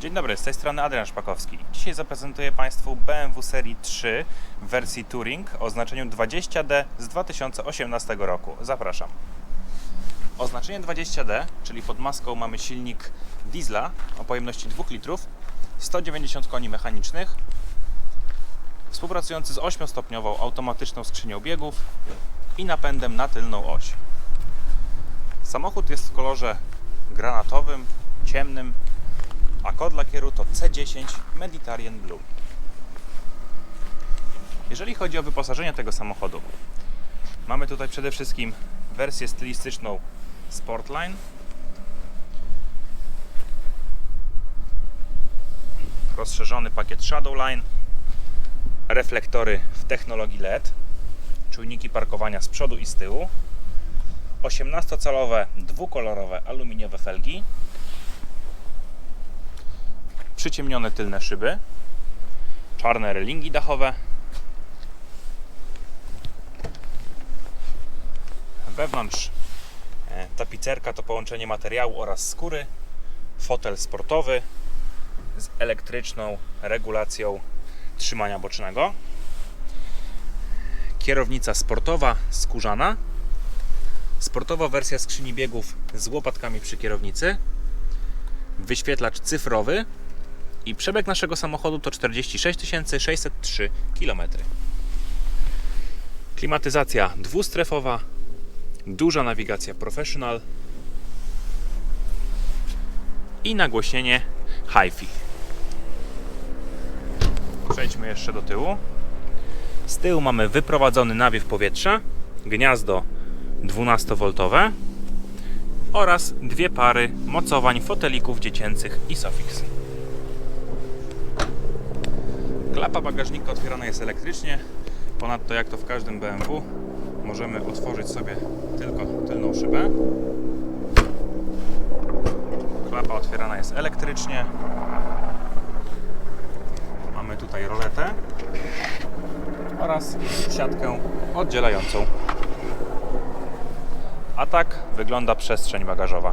Dzień dobry, z tej strony Adrian Szpakowski. Dzisiaj zaprezentuję Państwu BMW serii 3 w wersji Touring o oznaczeniu 20D z 2018 roku. Zapraszam. Oznaczenie 20D, czyli pod maską mamy silnik diesla o pojemności 2 litrów, 190 koni mechanicznych, współpracujący z 8-stopniową automatyczną skrzynią biegów i napędem na tylną oś. Samochód jest w kolorze granatowym, ciemnym, a kod lakieru to C10 Mediterranean Blue. Jeżeli chodzi o wyposażenie tego samochodu, mamy tutaj przede wszystkim wersję stylistyczną Sportline. Rozszerzony pakiet Shadowline, reflektory w technologii LED, czujniki parkowania z przodu i z tyłu, 18-calowe dwukolorowe aluminiowe felgi, przyciemnione tylne szyby, czarne relingi dachowe, wewnątrz e, tapicerka to połączenie materiału oraz skóry, fotel sportowy z elektryczną regulacją trzymania bocznego, kierownica sportowa skórzana, sportowa wersja skrzyni biegów z łopatkami przy kierownicy, wyświetlacz cyfrowy i przebieg naszego samochodu to 46 603 km. Klimatyzacja dwustrefowa, duża nawigacja professional i nagłośnienie hi-fi. Przejdźmy jeszcze do tyłu. Z tyłu mamy wyprowadzony nawiew powietrza, gniazdo 12V oraz dwie pary mocowań fotelików dziecięcych i Sofix. Klapa bagażnika otwierana jest elektrycznie. Ponadto, jak to w każdym BMW, możemy otworzyć sobie tylko tylną szybę. Klapa otwierana jest elektrycznie. Mamy tutaj roletę oraz siatkę oddzielającą. A tak wygląda przestrzeń bagażowa.